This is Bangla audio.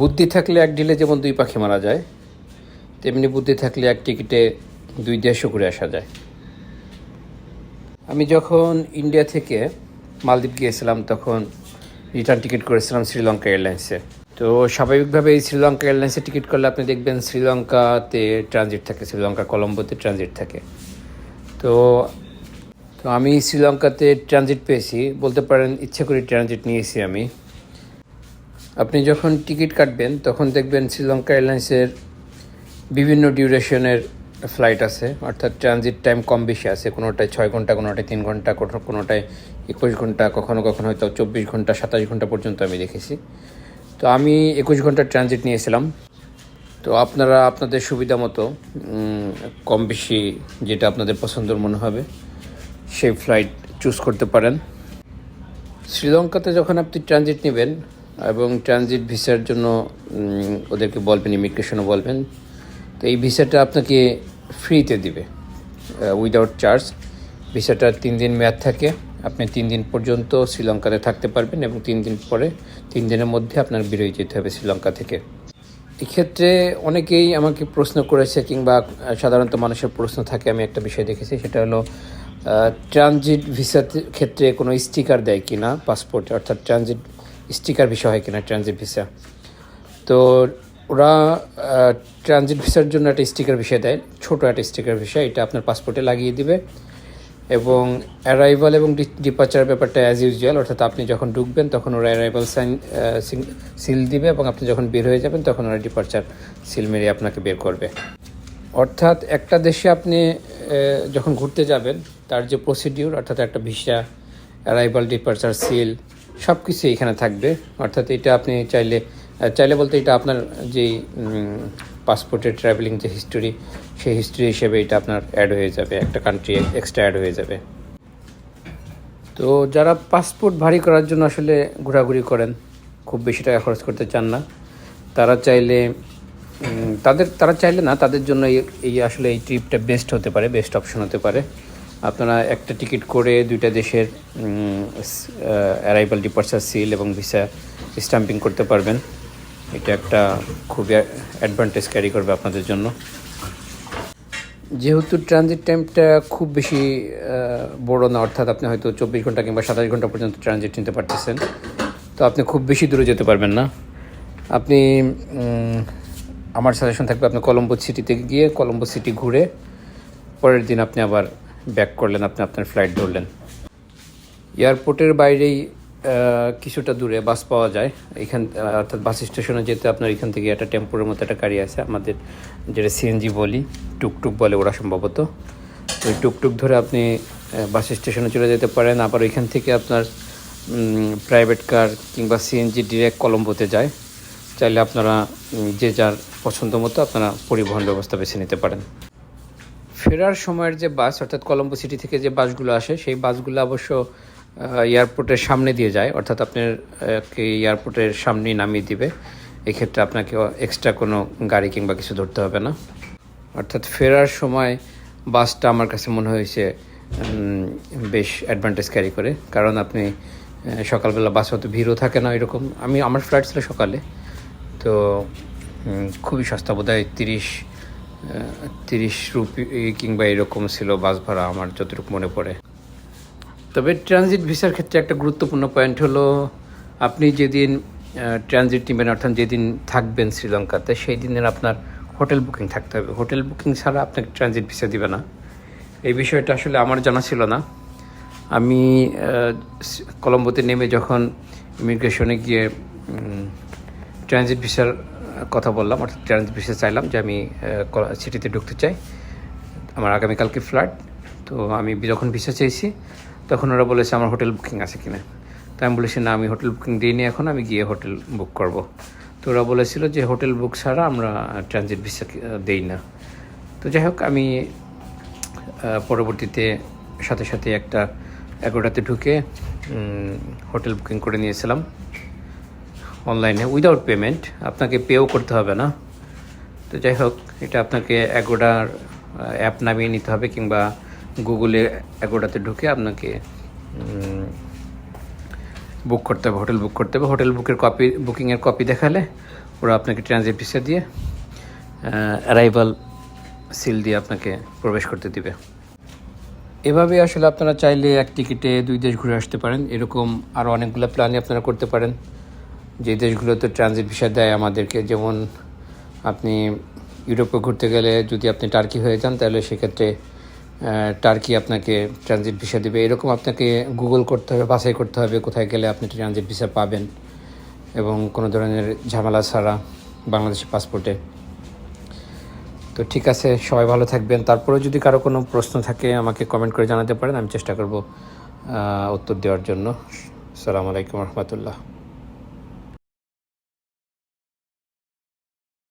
বুদ্ধি থাকলে এক ডিলে যেমন দুই পাখি মারা যায়, তেমনি বুদ্ধি থাকলে এক টিকিটে দুই দেশও ঘুরে আসা যায়। আমি যখন ইন্ডিয়া থেকে মালদ্বীপ গিয়েছিলাম, তখন রিটার্ন টিকিট করেছিলাম শ্রীলঙ্কা এয়ারলাইন্সে। তো স্বাভাবিকভাবে এই শ্রীলঙ্কা এয়ারলাইন্সে টিকিট করলে আপনি দেখবেন শ্রীলঙ্কাতে ট্রানজিট থাকে, শ্রীলঙ্কা কলম্বোতে ট্রানজিট থাকে। তো তো আমি শ্রীলঙ্কাতে ট্রানজিট পেয়েছি, বলতে পারেন ইচ্ছে করে ট্রানজিট নিয়েছি আমি। আপনি যখন টিকিট কাটবেন, তখন দেখবেন শ্রীলঙ্কা এয়ারলাইন্সের বিভিন্ন ডিউরেশনের ফ্লাইট আছে। অর্থাৎ ট্রানজিট টাইম কম বেশি আছে। কোনোটায় ছয় ঘণ্টা, কোনোটায় তিন ঘণ্টা, কোনো- কোনোটায় একুশ ঘণ্টা, কখনো কখনো হয়তো চব্বিশ ঘণ্টা, সাতাশ ঘণ্টা পর্যন্ত আমি দেখেছি। তো আমি একুশ ঘণ্টা ট্রানজিট নিয়েছিলাম। তো আপনারা আপনাদের সুবিধা মতো কম বেশি যেটা আপনাদের পছন্দের মনে হবে, সেই ফ্লাইট চুজ করতে পারেন। শ্রীলঙ্কাতে যখন আপনি ট্রানজিট নেবেন এবং ট্রানজিট ভিসার জন্য ওদেরকে বলবেন, ইমিগ্রেশনও বলবেন। তো এই ভিসাটা আপনাকে ফ্রিতে দিবে উইদাউট চার্জ ভিসাটা তিন দিন মেয়াদ থাকে, আপনি তিন দিন পর্যন্ত শ্রীলঙ্কাতে থাকতে পারবেন এবং তিন দিন পরে, তিন দিনের মধ্যে আপনার বেরোয় যেতে হবে শ্রীলঙ্কা থেকে। এক্ষেত্রে অনেকেই আমাকে প্রশ্ন করেছে কিংবা সাধারণত মানুষের প্রশ্ন থাকে, আমি একটা বিষয় দেখেছি, সেটা হলো ট্রানজিট ভিসার ক্ষেত্রে কোনো স্টিকার দেয় কিনা, পাসপোর্টে, অর্থাৎ ট্রানজিট স্টিকার ভিসা হয় কিনা ট্রানজিট ভিসা তো ওরা ট্রানজিট ভিসার জন্য একটা স্টিকার ভিসা দেয়। ছোটো একটা স্টিকার ভিসা এটা আপনার পাসপোর্টে লাগিয়ে দিবে। এবং অ্যারাইভাল এবং ডিপার্চার ব্যাপারটা অ্যাজ ইউজুয়াল অর্থাৎ আপনি যখন ঢুকবেন, তখন ওরা অ্যারাইভাল সাইন সিল দিবে এবং আপনি যখন বের হয়ে যাবেন, তখন ওরা ডিপার্চার সিল মেরে আপনাকে বের করবে। অর্থাৎ একটা দেশে আপনি যখন ঘুরতে যাবেন, তার যে প্রসিডিউর অর্থাৎ একটা ভিসা অ্যারাইভাল ডিপার্চার সিল সব কিছু এখানে থাকবে। অর্থাৎ এটা আপনি চাইলে চাইলে বলতে এটা আপনার যেই পাসপোর্টের ট্রাভেলিং যে হিস্টোরি সেই হিস্টোরি হিসেবে এটা আপনার অ্যাড হয়ে যাবে। একটা কান্ট্রি এক্সট্রা অ্যাড হয়ে যাবে। তো যারা পাসপোর্ট ভারী করার জন্য আসলে ঘোরাঘুরি করেন, খুব বেশি টাকা খরচ করতে চান না। তারা চাইলে তাদের, তারা চাইলে না, তাদের জন্য এই আসলে এই ট্রিপটা বেস্ট হতে পারে বেস্ট অপশন হতে পারে। আপনারা একটা টিকিট করে দুইটা দেশের অ্যারাইভাল ডিপার্চার সিল এবং ভিসা স্টাম্পিং করতে পারবেন। এটা একটা খুবই অ্যাডভান্টেজ ক্যারি করবে আপনাদের জন্য। যেহেতু ট্রানজিট টাইমটা খুব বেশি বড় না, অর্থাৎ আপনি হয়তো চব্বিশ ঘণ্টা কিংবা সাতাশ ঘণ্টা পর্যন্ত ট্রানজিট নিতে পারতেছেন, তো আপনি খুব বেশি দূরে যেতে পারবেন না। আপনি আমার সাজেশন থাকবে আপনি কলম্বো সিটিতে গিয়ে কলম্বো সিটি ঘুরে, পরের দিন আপনি আবার ব্যাক করলেন, আপনি আপনার ফ্লাইট ধরলেন। এয়ারপোর্টের বাইরেই কিছুটা দূরে বাস পাওয়া যায়। এখান, অর্থাৎ বাস স্টেশনে যেতে আপনার এখান থেকে একটা টেম্পোর মতো একটা গাড়ি আছে, আমাদের যেটা সিএনজি বলি, টুকটুক বলে ওরা সম্ভবত। ওই টুকটুক ধরে আপনি বাস স্টেশনে চলে যেতে পারেন। আবার ওইখান থেকে আপনার প্রাইভেট কার কিংবা সিএনজি ডিরেক্ট কলম্বোতে যায়। চাইলে আপনারা যে যার পছন্দ মতো আপনারা পরিবহন ব্যবস্থা বেছে নিতে পারেন। ফেরার সময়ের যে বাস, অর্থাৎ কলম্বো সিটি থেকে যে বাসগুলো আসে, সেই বাসগুলো অবশ্য এয়ারপোর্টের সামনে দিয়ে যায়। অর্থাৎ আপনার এয়ারপোর্টের সামনেই নামিয়ে দিবে। এক্ষেত্রে আপনাকে এক্সট্রা কোনো গাড়ি কিংবা কিছু ধরতে হবে না। অর্থাৎ ফেরার সময় বাসটা আমার কাছে মনে হয়েছে বেশ অ্যাডভান্টেজ ক্যারি করে। কারণ আপনি সকালবেলা বাস অত ভিড়ও থাকে না এরকম। আমি, আমার ফ্লাইট ছিল সকালে। তো খুবই সস্তা বোধ হয় তিরিশ তিরিশ রুপি কিংবা এরকম ছিল বাস ভাড়া আমার যতটুকু মনে পড়ে। তবে ট্রানজিট ভিসার ক্ষেত্রে একটা গুরুত্বপূর্ণ পয়েন্ট হলো, আপনি যেদিন ট্রানজিট নেবেন, অর্থাৎ যেদিন থাকবেন শ্রীলঙ্কাতে, সেই দিনের আপনার হোটেল বুকিং থাকতে হবে। হোটেল বুকিং ছাড়া আপনাকে ট্রানজিট ভিসা দিবে না। এই বিষয়টা আসলে আমার জানা ছিল না। আমি কলম্বোতে নেমে যখন ইমিগ্রেশনে গিয়ে ট্রানজিট ভিসার কথা বললাম, অর্থাৎ ট্রানজিট ভিসা চাইলাম যে আমি সিটিতে ঢুকতে চাই। আমার আগামীকালকে ফ্লাইট তো আমি যখন ভিসা চেয়েছি তখন ওরা বলেছে আমার হোটেল বুকিং আছে কিনা। তো আমি বলেছি, না, আমি হোটেল বুকিং দিইনি এখন, আমি গিয়ে হোটেল বুক করব। তো ওরা বলেছিল যে হোটেল বুক ছাড়া আমরা ট্রানজিট ভিসা দেই না। তো যাই হোক, আমি পরবর্তীতে সাথে সাথে একটা এগারোটাতে ঢুকে হোটেল বুকিং করে নিয়েছিলাম। অনলাইনে উইদাউট পেমেন্ট আপনাকে পেও করতে হবে না। তো যাই হোক, এটা আপনাকে অ্যাগোডার অ্যাপ নামিয়ে নিতে হবে কিংবা গুগলে অ্যাগোডাতে ঢুকে আপনাকে বুক করতে হবে হোটেল বুক করতে হবে। হোটেল বুকের কপি বুকিংয়ের কপি দেখালে ওরা আপনাকে ট্রানজিট ভিসা দিয়ে অ্যারাইভাল সিল দিয়ে আপনাকে প্রবেশ করতে দিবে। এভাবে আসলে আপনারা চাইলে এক টিকিটে দুই দেশ ঘুরে আসতে পারেন। এরকম আরও অনেকগুলো প্ল্যানই আপনারা করতে পারেন। যে দেশগুলোতে ট্রানজিট ভিসা দেয় আমাদেরকে, যেমন আপনি ইউরোপে ঘুরতে গেলে যদি আপনি টার্কি হয়ে যান, তাহলে সেক্ষেত্রে টার্কি আপনাকে ট্রানজিট ভিসা দেবে। এরকম আপনাকে গুগল করতে হবে, বাছাই করতে হবে কোথায় গেলে আপনি ট্রানজিট ভিসা পাবেন এবং কোনো ধরনের ঝামেলা ছাড়া বাংলাদেশি পাসপোর্টে তো ঠিক আছে, সবাই ভালো থাকবেন। তারপরে যদি কারও কোনো প্রশ্ন থাকে, আমাকে কমেন্ট করে জানাতে পারেন। আমি চেষ্টা করব উত্তর দেওয়ার জন্য। আসসালামু আলাইকুম রহমতুল্লাহ।